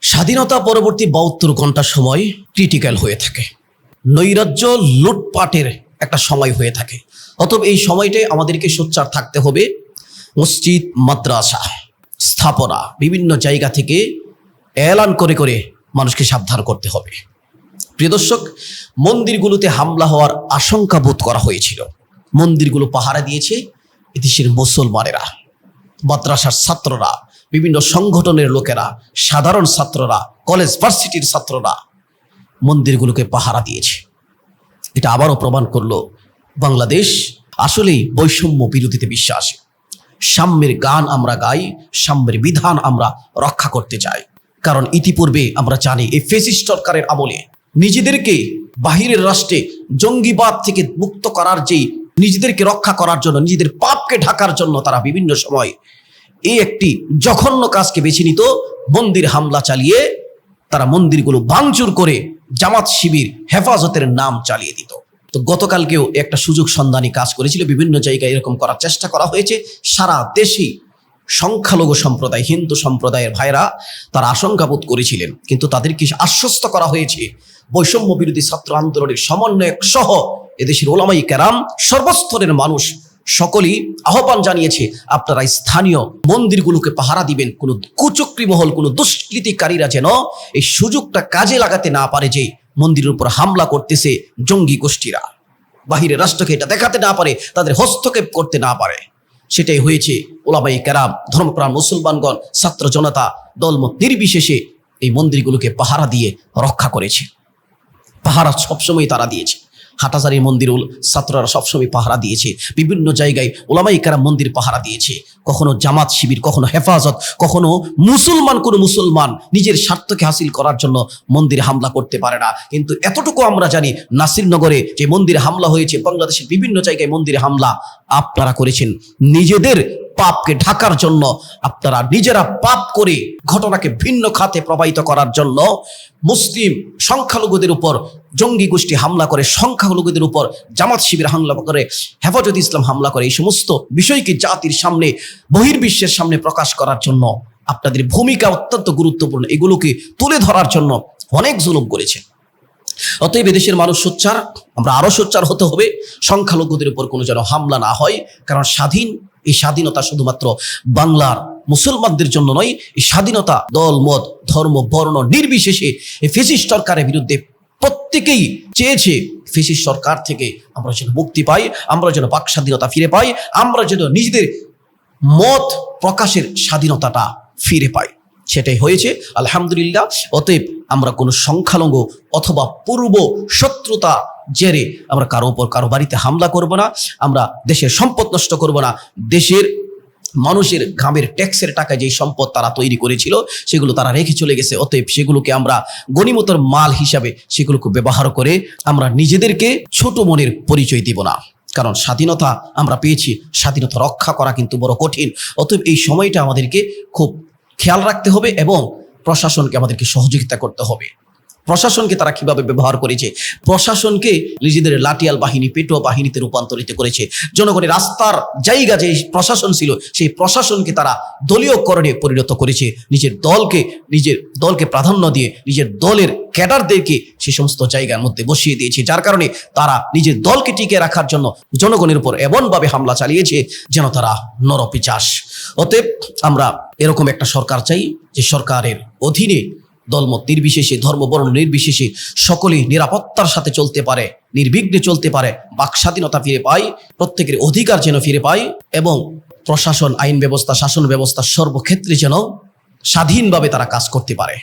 স্বাধীনতা পরবর্তী বাহাত্তর ঘণ্টা সময় ক্রিটিক্যাল হয়ে থাকে। নৈরাজ্য লুটপাটের একটা সময় হয়ে থাকে। অতএব এই সময়টায় আমাদেরকে সোচ্চার থাকতে হবে। মসজিদ, মাদ্রাসা, স্থাপনা বিভিন্ন জায়গা থেকে এলান করে করে মানুষকে সাবধান করতে হবে। প্রিয় দর্শক, মন্দিরগুলোতে হামলা হওয়ার আশঙ্কা বোধ করা হয়েছিল। মন্দিরগুলো পাহারা দিয়েছে। এদেশের মুসলমানেরা, মাদ্রাসার ছাত্ররা বিভিন্ন সংগঠনের লোকেরা, সাধারণ ছাত্ররা কলেজ ভার্সিটির ছাত্ররা মন্দিরগুলোকে পাহারা দিয়েছে। এটা আবারও প্রমাণ করল বাংলাদেশ আসলেই বৈষম্য বিরোধীতে বিশ্বাসী। সাম্যের গান আমরা গাই, সাম্যের বিধান আমরা রক্ষা করতে চাই। কারণ ইতিপূর্বে আমরা জানি, এই ফেসিস্ট সরকারের আমলে নিজেদেরকে বাহিরের রাষ্ট্রে জঙ্গিবাদ থেকে মুক্ত করার যেই নিজেদেরকে রক্ষা করার জন্য, নিজেদের পাপকে ঢাকার জন্য তারা বিভিন্ন সময় এই একটি জঘন্য কাজকে বেছে নিত, মন্দির হামলা চালিয়ে তারা মন্দিরগুলো ভাঙচুর করে জামাত শিবির হেফাজতের নাম চালিয়ে দিত। তো গতকালকেও একটা সুযোগ সন্ধানী কাজ করেছিল, বিভিন্ন জায়গায় এরকম করার চেষ্টা করা হয়েছে। সারা দেশেই সংখ্যালঘু সম্প্রদায়, হিন্দু সম্প্রদায়ের ভাইরা তারা আশঙ্কাবোধ করেছিলেন। কিন্তু তাদেরকে আশ্বস্ত করা হয়েছে, বৈষম্য বিরোধী ছাত্র আন্দোলনের সমন্বয়ক সহ এদেশের ওলামাই কেরাম সর্বস্তরের মানুষ সকলেই আহ্বান জানিয়েছে, আপনারা স্থানীয় মন্দিরগুলোকে পাহারা দিবেন, কোনো কুচক্রি মহল, কোনো দুষ্কৃতিকারীরা যেন এই সুযোগটা কাজে লাগাতে না পারে যে মন্দিরের উপর হামলা করতেছে জঙ্গি গোষ্ঠীরা। বাহিরের রাষ্ট্রকে এটা দেখাতে না পারে, তাদের হস্তক্ষেপ করতে না পারে। সেটাই হয়েছে ওলামাই কেরাম, ধর্মপ্রাণ মুসলমানগণ, ছাত্র জনতা দলমত নির্বিশেষে এই মন্দিরগুলোকে পাহারা দিয়ে রক্ষা করেছে। পাহারা সবসময় তারা দিয়েছে। হাটাজারি মন্দির ছাত্ররা সবসময় পাহারা দিয়েছে। বিভিন্ন জায়গায় ওলামাই কারাম মন্দির পাহারা দিয়েছে। কখনো জামাত শিবির, কখনো হেফাজত, কখনো মুসলমান, কোনো মুসলমান নিজের স্বার্থকে হাসিল করার জন্য মন্দিরে হামলা করতে পারে না। কিন্তু এতটুকু আমরা জানি, নাসিরনগরে যে মন্দিরে হামলা হয়েছে, বাংলাদেশের বিভিন্ন জায়গায় মন্দিরে হামলা আপনারা করেছেন। নিজেদের পাপকে ঢাকার জন্য, আপনারা নিজেরা পাপ করে ঘটনাকে ভিন্ন খাতে প্রবাহিত করার জন্য মুসলিম সংখ্যালঘুদের উপর জঙ্গি গোষ্ঠী হামলা করে, সংখ্যালঘুদের উপর জামাত শিবির হামলা করে, হেফাজত ইসলাম হামলা করে, এই সমস্ত বিষয়কে জাতির সামনে, বহির্বিশ্বের সামনে প্রকাশ করার জন্য আপনাদের ভূমিকা অত্যন্ত গুরুত্বপূর্ণ। এগুলোকে তুলে ধরার জন্য অনেক জুলুম করেছেন অতএব দেশের মানুষ সোচ্চার, আমরা আরও সোচ্চার হতে হবে। সংখ্যালঘুদের উপর কোনো যেন হামলা না হয়, কারণ স্বাধীন এই স্বাধীনতা শুধুমাত্র বাংলার মুসলমানদের জন্য নয়, এই স্বাধীনতা দল, মত, ধর্ম, বর্ণ নির্বিশেষে এই ফেসিস সরকারের বিরুদ্ধে প্রত্যেকেই চেয়েছে ফেসিস সরকার থেকে আমরা যেন মুক্তি পাই, আমরা যেন বাক স্বাধীনতা ফিরে পাই, আমরা যেন নিজেদের মত প্রকাশের স্বাধীনতাটা ফিরে পাই। সেটাই হয়েছে। আলহামদুলিল্লাহ, অতএব আমরা কোনো সংখ্যালঘু অথবা পূর্ব শত্রুতা জেরে আমরা কারও উপর কারও বাড়িতে হামলা করব না, আমরা দেশের সম্পদ নষ্ট করব না, দেশের মানুষের গ্রামের ট্যাক্সের টাকায় যেই সম্পদ তারা তৈরি করেছিল, সেগুলো তারা রেখে চলে গেছে, অতএব সেগুলোকে আমরা গণিমতর মাল হিসাবে সেগুলোকে ব্যবহার করে আমরা নিজেদেরকে ছোট মনের পরিচয় দিব না। কারণ স্বাধীনতা আমরা পেয়েছি, স্বাধীনতা রক্ষা করা কিন্তু বড় কঠিন, অতএব এই সময়টা আমাদেরকে খুব খেয়াল রাখতে হবে এবং প্রশাসনকে আমাদেরকে সহযোগিতা করতে হবে। প্রশাসনকে তারা কীভাবে ব্যবহার করেছে? প্রশাসনকে নিজেদের লাঠিয়াল বাহিনী, পেটোয়া বাহিনীতে রূপান্তরিত করেছে। জনগণের রাস্তার জায়গা যে প্রশাসন ছিল, সেই প্রশাসনকে তারা দলীয়করণে পরিণত করেছে। নিজের দলকে নিজের দলকে প্রাধান্য দিয়ে নিজের দলের ক্যাডারদেরকে সেই সমস্ত জায়গার মধ্যে বসিয়ে দিয়েছে। যার কারণে তারা নিজের দলকে টিকে রাখার জন্য জনগণের উপর এমনভাবে হামলা চালিয়েছে যেন তারা নরপিচাস। অতএব আমরা এরকম একটা সরকার চাই, যে সরকারের অধীনে দলমত নির্বিশেষে ধর্ম বর্ণ নির্বিশেষে সকলেই নিরাপত্তার সাথে চলতে পারে, নির্বিঘ্নে চলতে পারে, বাক স্বাধীনতা ফিরে পায়, প্রত্যেকের অধিকার যেন ফিরে পায় এবং প্রশাসন, আইন ব্যবস্থা, শাসন ব্যবস্থা সর্বক্ষেত্রে যেন স্বাধীনভাবে তারা কাজ করতে পারে।